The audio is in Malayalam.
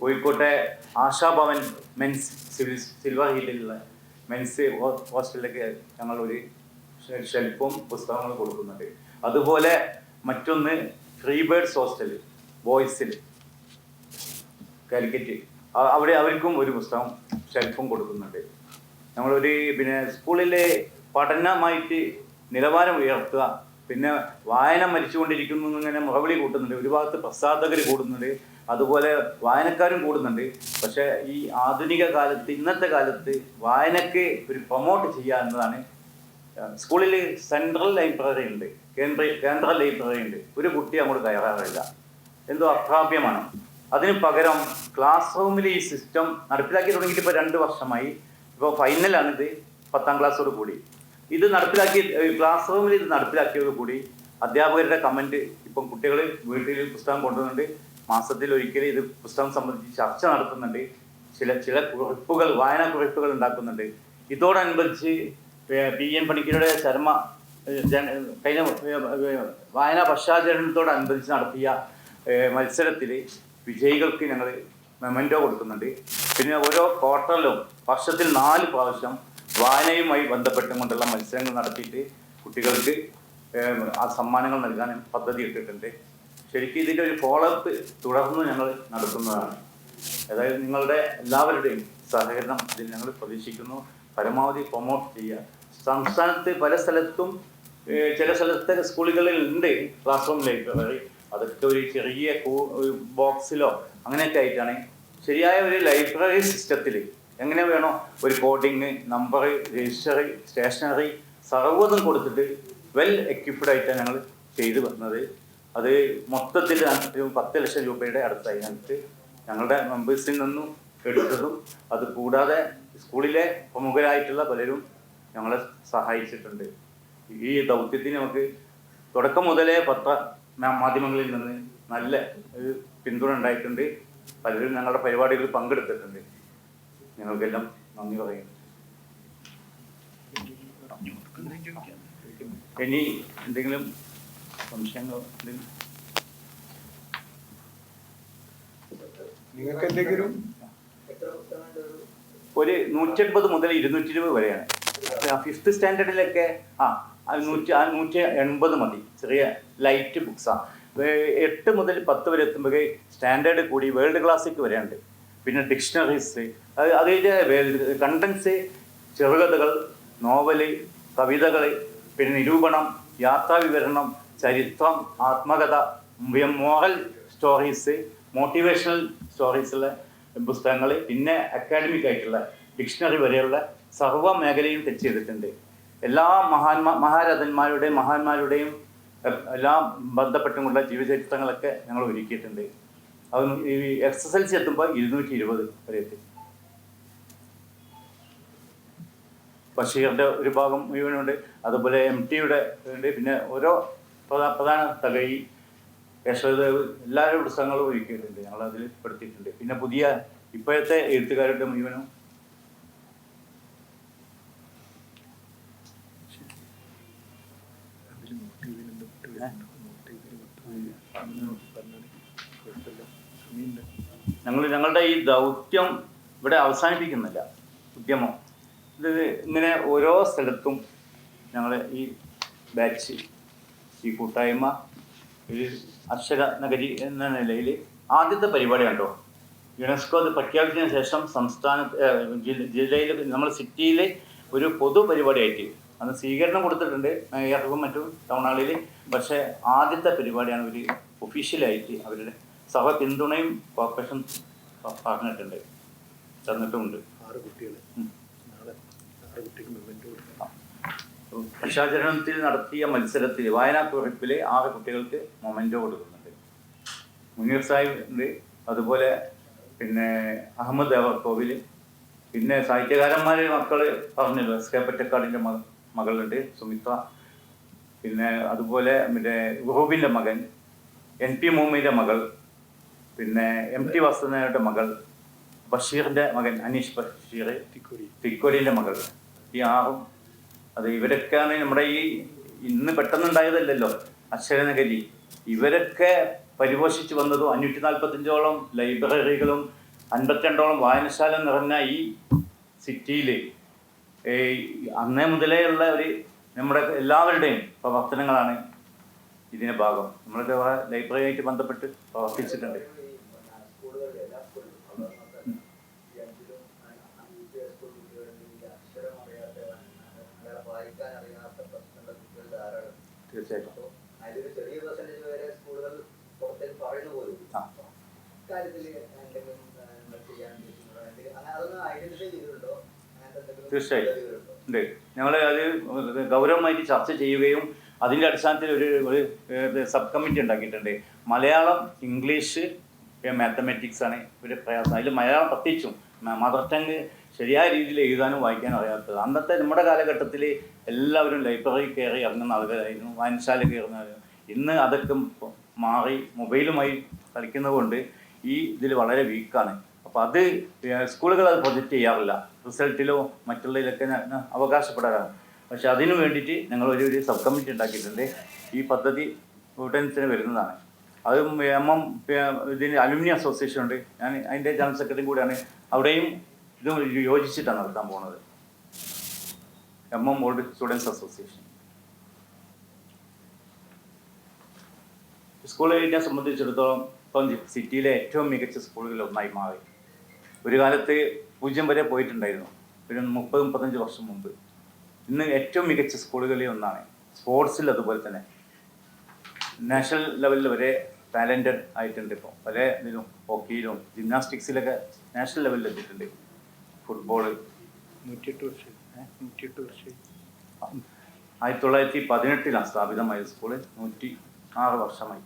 കോഴിക്കോട്ടെ ആശാഭവൻ മെൻസ് സിവിൽ സിൽവർ ഹില്ലിലുള്ള മെൻസ് ഹോസ്റ്റലിലേക്ക് ഞങ്ങൾ ഒരു ഷെൽഫും പുസ്തകങ്ങളും കൊടുക്കുന്നുണ്ട്. അതുപോലെ മറ്റൊന്ന് ഫ്രീ ബേർഡ്സ് ഹോസ്റ്റൽ ബോയ്സിൽ കാലിക്കറ്റ് അവിടെ അവർക്കും ഒരു പുസ്തകം ഷെൽഫും കൊടുക്കുന്നുണ്ട്. നമ്മളൊരു പിന്നെ സ്കൂളിലെ പഠനമായിട്ട് നിലവാരം ഉയർത്തുക പിന്നെ വായന മരിച്ചുകൊണ്ടിരിക്കുന്നു എന്നിങ്ങനെ മുറവിളി കൂട്ടുന്നുണ്ട്. ഒരു ഭാഗത്ത് പ്രസാധകർ കൂടുന്നുണ്ട്. അതുപോലെ വായനക്കാരും കൂടുന്നുണ്ട്. പക്ഷേ ഈ ആധുനിക കാലത്ത് ഇന്നത്തെ കാലത്ത് വായനക്ക് ഒരു പ്രൊമോട്ട് ചെയ്യുക എന്നതാണ് സ്കൂളിൽ സെൻട്രൽ ലൈബ്രറി ഉണ്ട്. കേന്ദ്ര കേന്ദ്ര ലൈബ്രറി ഉണ്ട്. ഒരു കുട്ടി അങ്ങോട്ട് കയറാറില്ല. എന്തോ അപ്രാപ്യമാണ്. അതിന് പകരം ക്ലാസ് റൂമിൽ ഈ സിസ്റ്റം നടപ്പിലാക്കി തുടങ്ങിയിട്ട് ഇപ്പോൾ രണ്ട് വർഷമായി. ഇപ്പോൾ ഫൈനലാണിത് പത്താം ക്ലാസ്സോട് കൂടി. ഇത് നടപ്പിലാക്കി ക്ലാസ് റൂമിൽ ഇത് നടപ്പിലാക്കിയതോടുകൂടി അധ്യാപകരുടെ കമന്റ് ഇപ്പം കുട്ടികൾ വീട്ടിൽ പുസ്തകം കൊണ്ടുവന്നുണ്ട് മാസത്തിൽ ഒരിക്കൽ ഇത് പുസ്തകം സംബന്ധിച്ച് ചർച്ച നടത്തുന്നുണ്ട്. ചില ചില കുറിപ്പുകൾ വായനാ കുറിപ്പുകൾ ഉണ്ടാക്കുന്നുണ്ട്. ഇതോടനുബന്ധിച്ച് പി എൻ പണിക്കരുടെ ചരമ കഴിഞ്ഞ വായനാ പശ്ചാത്തലത്തോടനുബന്ധിച്ച് നടത്തിയ മത്സരത്തിൽ വിജയികൾക്ക് ഞങ്ങൾ മെമന്റോ കൊടുക്കുന്നുണ്ട്. പിന്നെ ഓരോ ക്വാർട്ടറിലും വർഷത്തിൽ നാല് പ്രാവശ്യം വായനയുമായി ബന്ധപ്പെട്ടുകൊണ്ടുള്ള മത്സരങ്ങൾ നടത്തിയിട്ട് കുട്ടികൾക്ക് ആ സമ്മാനങ്ങൾ നൽകാൻ പദ്ധതി ഇട്ടിട്ടുണ്ട്. ശരിക്കും ഇതിന്റെ ഒരു ഫോളോഅപ്പ് തുടർന്ന് ഞങ്ങൾ നടത്തുന്നതാണ്. അതായത് നിങ്ങളുടെ എല്ലാവരുടെയും സഹകരണം ഇതിൽ ഞങ്ങൾ പ്രതീക്ഷിക്കുന്നു. പരമാവധി പ്രൊമോട്ട് ചെയ്യുക. സംസ്ഥാനത്ത് പല സ്ഥലത്തും ചില സ്ഥലത്തെ സ്കൂളുകളിൽ ഉണ്ട് ക്ലാസ് റൂം ലൈബ്രറി അതൊക്കെ ഒരു ചെറിയ ബോക്സിലോ അങ്ങനെയൊക്കെ ആയിട്ടാണ്. ശരിയായ ഒരു ലൈബ്രറി സിസ്റ്റത്തിൽ എങ്ങനെ വേണോ ഒരു കോഡിങ് നമ്പർ രജിസ്റ്ററി സ്റ്റേഷനറി സർവതും കൊടുത്തിട്ട് വെൽ എക്യുപ്ഡ് ആയിട്ടാണ് ഞങ്ങൾ ചെയ്തു വന്നത്. അത് മൊത്തത്തിൽ പത്ത് ലക്ഷം രൂപയുടെ അടുത്തായി ഞങ്ങൾക്ക് ഞങ്ങളുടെ മെമ്പേഴ്സിൽ നിന്നും എടുത്തതും അത് കൂടാതെ സ്കൂളിലെ പ്രമുഖരായിട്ടുള്ള പലരും ഞങ്ങളെ സഹായിച്ചിട്ടുണ്ട്. ഈ ദൗത്യത്തിന് നമുക്ക് തുടക്കം മുതലേ പത്ര മാധ്യമങ്ങളിൽ നിന്ന് നല്ല ഒരു പിന്തുണ ഉണ്ടായിട്ടുണ്ട്. പലരും ഞങ്ങളുടെ പരിപാടികളിൽ പങ്കെടുത്തിട്ടുണ്ട്. ഞങ്ങൾക്കെല്ലാം നന്ദി പറയുന്നു. ഇനി എന്തെങ്കിലും എന്തെങ്കിലും നിങ്ങൾക്ക് എന്തെങ്കിലും? ഒരു നൂറ്റൻപത് മുതൽ ഇരുന്നൂറ്റി ഇരുപത് വരെയാണ് ഫിഫ്ത്ത് സ്റ്റാൻഡേർഡിലൊക്കെ ആ അത് നൂറ്റി ആ നൂറ്റി എൺപത് മതി. ചെറിയ ലൈറ്റ് ബുക്സാണ് എട്ട് മുതൽ പത്ത് വരെ എത്തുമ്പോൾ സ്റ്റാൻഡേർഡ് കൂടി വേൾഡ് ക്ലാസിക് വരെയുണ്ട്. പിന്നെ ഡിക്ഷണറീസ് അത് അതിന്റെ കണ്ടൻസ് ചെറുകഥകൾ നോവൽ കവിതകൾ പിന്നെ നിരൂപണം യാത്രാ വിവരണം ചരിത്രം ആത്മകഥ മോറൽ സ്റ്റോറീസ് മോട്ടിവേഷണൽ സ്റ്റോറീസുള്ള പുസ്തകങ്ങൾ പിന്നെ അക്കാഡമിക് ആയിട്ടുള്ള ഡിക്ഷണറി വരെയുള്ള സർവ മേഖലയും ടച്ച് ചെയ്തിട്ടുണ്ട്. എല്ലാ മഹാന്മാ മഹാരഥന്മാരുടെയും മഹാന്മാരുടെയും എല്ലാം ബന്ധപ്പെട്ടുമുള്ള ജീവചരിത്രങ്ങളൊക്കെ ഞങ്ങൾ ഒരുക്കിയിട്ടുണ്ട്. അത് ഈ എസ് എസ് എൽ സി എത്തുമ്പോൾ ഇരുന്നൂറ്റി ഇരുപത് വരെ എത്തി. ബഷീറിന്റെ ഒരു ഭാഗം മുഴുവനുണ്ട്. അതുപോലെ എം ടിയുടെ ഉണ്ട്. പിന്നെ ഓരോ പ്രധാന തകഴി യശോദേവ് എല്ലാവരും പുസ്തകങ്ങളും ഒരുക്കിയിട്ടുണ്ട്. ഞങ്ങൾ അതിൽ പെടുത്തിയിട്ടുണ്ട്. പിന്നെ പുതിയ ഇപ്പോഴത്തെ എഴുത്തുകാരുടെ മുഴുവനും. ഞങ്ങൾ ഞങ്ങളുടെ ഈ ദൗത്യം ഇവിടെ അവസാനിപ്പിക്കുന്നില്ല. ഉദ്യമം. ഇത് ഇങ്ങനെ ഓരോ സ്ഥലത്തും ഞങ്ങൾ ഈ ബാച്ച് ഈ കൂട്ടായ്മ ഒരു അക്ഷര നഗരി എന്ന നിലയിൽ ആദ്യത്തെ പരിപാടി കണ്ടോ? യുനെസ്കോ അത് പ്രഖ്യാപിച്ചതിന് ശേഷം സംസ്ഥാന ജില്ലയിൽ നമ്മുടെ സിറ്റിയിലെ ഒരു പൊതു പരിപാടിയായിട്ട് അന്ന് സ്വീകരണം കൊടുത്തിട്ടുണ്ട് മേയർക്കും മറ്റും ടൗൺ ഹാളിൽ പക്ഷേ ആദ്യത്തെ പരിപാടിയാണ് ഒരു ഒഫീഷ്യലായിട്ട് അവരുടെ സഭ പിന്തുണയും കോർപ്പറേഷൻ പറഞ്ഞിട്ടുണ്ട് തന്നിട്ടുമുണ്ട്. ആറ് കുട്ടികൾ ആറ് കുട്ടികൾ പക്ഷാചരണത്തിൽ നടത്തിയ മത്സരത്തിൽ വായനാ കുറിപ്പിലെ ആറ് കുട്ടികൾക്ക് മൊമെന്റോ കൊടുക്കുന്നുണ്ട്. മുനീർ സാഹിബ് ഉണ്ട്. അതുപോലെ പിന്നെ അഹമ്മദ് ദേവർകോവിൽ പിന്നെ സാഹിത്യകാരന്മാരെ മക്കൾ പറഞ്ഞല്ലോ എസ് കെ പറ്റക്കാടിന്റെ മക മകളുണ്ട് സുമിത്ര. പിന്നെ അതുപോലെ മറ്റേ ഗോപിന്റെ മകൻ എൻ പി മൂമിന്റെ മകൾ പിന്നെ എം ടി വസുദേവയുടെ മകൾ ബഷീറിന്റെ മകൻ അനീഷ് ബഷീർ തിക്കോലിന്റെ മകൾ. ഈ ആറും അത് ഇവരൊക്കെയാണ് നമ്മുടെ ഈ ഇന്ന് പെട്ടെന്നുണ്ടായതല്ലല്ലോ അക്ഷരനഗരി ഇവരൊക്കെ പരിപോഷിച്ച് വന്നതും അഞ്ഞൂറ്റി നാൽപ്പത്തഞ്ചോളം ലൈബ്രറികളും അൻപത്തിരണ്ടോളം വായനശാല നിറഞ്ഞ ഈ സിറ്റിയിൽ അന്നേ മുതലേ ഉള്ള ഒരു നമ്മുടെ എല്ലാവരുടെയും പ്രവർത്തനങ്ങളാണ് ഇതിന്റെ ഭാഗം. നമ്മളൊക്കെ ലൈബ്രറിയായിട്ട് ബന്ധപ്പെട്ട് പ്രവർത്തിച്ചിട്ടുണ്ട് സ്കൂളുകളിൽ എല്ലാ സ്കൂളിലും ഈ അഞ്ചിലും അഞ്ച് സ്കൂൾ കുട്ടികളിൽ ഈ അക്ഷരം അറിയാത്ത മലയാളം വായിക്കാൻ അറിയാത്ത പ്രശ്നമുള്ള കുട്ടികൾ ധാരാളം തീർച്ചയായിട്ടും അപ്പോൾ അതിലൊരു ചെറിയ പെർസെന്റേജ് വരെ സ്കൂളുകൾ പുറത്തേക്ക് പറയുന്നു പോലും ആ. കാര്യത്തിൽ എന്തെങ്കിലും ആ, നിങ്ങൾ ചെയ്യാൻ ഉദ്ദേശിക്കുന്നുണ്ടോ എന്തെങ്കിലും അങ്ങനെ അതൊന്ന് ഐഡന്റിഫൈ ചെയ്തിട്ടുണ്ടോ അങ്ങനത്തെ എന്തെങ്കിലും തീർച്ചയായും. ഉണ്ട്. ഞങ്ങൾ അത് ഗൗരവമായിട്ട് ചർച്ച ചെയ്യുകയും അതിന്റെ അടിസ്ഥാനത്തിൽ ഒരു ഒരു സബ് കമ്മിറ്റി ഉണ്ടാക്കിയിട്ടുണ്ട്. മലയാളം ഇംഗ്ലീഷ് മാത്തമാറ്റിക്സ് ആണ് ഒരു പ്രയാസം. അതിൽ മലയാളം പ്രത്യേകിച്ചും മദർ ടങ് ശരിയായ രീതിയിൽ എഴുതാനും വായിക്കാനും അറിയാത്തത്. അന്നത്തെ നമ്മുടെ കാലഘട്ടത്തിൽ എല്ലാവരും ലൈബ്രറി കയറി ഇറങ്ങുന്ന ആളുകളായിരുന്നു. വായനശാല കയറുന്നവരും ഇന്ന് അതൊക്കെ മാറി മൊബൈലുമായി കളിക്കുന്നത് കൊണ്ട് ഈ ഇതിൽ വളരെ വീക്കാണ് അപ്പോൾ അത് സ്കൂളുകൾ അത് പ്രൊജക്റ്റ് ചെയ്യാറില്ല. റിസൾട്ടിലോ മറ്റുള്ളതിലൊക്കെ അവകാശപ്പെടാറാണ്. പക്ഷെ അതിനു വേണ്ടിയിട്ട് ഞങ്ങൾ ഒരു ഒരു സബ് കമ്മിറ്റി ഉണ്ടാക്കിയിട്ടുണ്ട്. ഈ പദ്ധതി സ്റ്റുഡൻസിന് വരുന്നതാണ്. അത് എം എം ഇതിന് അലുമിനി അസോസിയേഷൻ ഉണ്ട്. ഞാൻ അതിന്റെ ജനറൽ സെക്രട്ടറിയും കൂടിയാണ്. അവിടെയും ഇത് യോജിച്ചിട്ടാണ് നടത്താൻ പോകുന്നത് M M old students association സ്കൂളിനെ സംബന്ധിച്ചിടത്തോളം ഇപ്പം സിറ്റിയിലെ ഏറ്റവും മികച്ച സ്കൂളുകളിൽ ഒന്നായി മാറി. ഒരു കാലത്ത് പൂജ്യം വരെ പോയിട്ടുണ്ടായിരുന്നു. ഒരു മുപ്പത് മുപ്പത്തഞ്ച് വർഷം മുമ്പ്. ഇന്ന് ഏറ്റവും മികച്ച സ്കൂളുകളിൽ ഒന്നാണ് സ്പോർട്സിൽ അതുപോലെ തന്നെ. നാഷണൽ ലെവലിൽ വരെ ടാലന്റഡ് ആയിട്ടുണ്ട് ഇപ്പോൾ പല ഇതിലും ഹോക്കിയിലും ജിംനാസ്റ്റിക്സിലൊക്കെ നാഷണൽ ലെവലിൽ എത്തിയിട്ടുണ്ട്. ഫുട്ബോൾ നൂറ്റിയെട്ട് വർഷം. നൂറ്റിയെട്ട് വർഷം. ആയിരത്തി തൊള്ളായിരത്തി പതിനെട്ടിലാണ് സ്ഥാപിതമായ സ്കൂൾ. നൂറ്റി ആറ് വർഷമായി.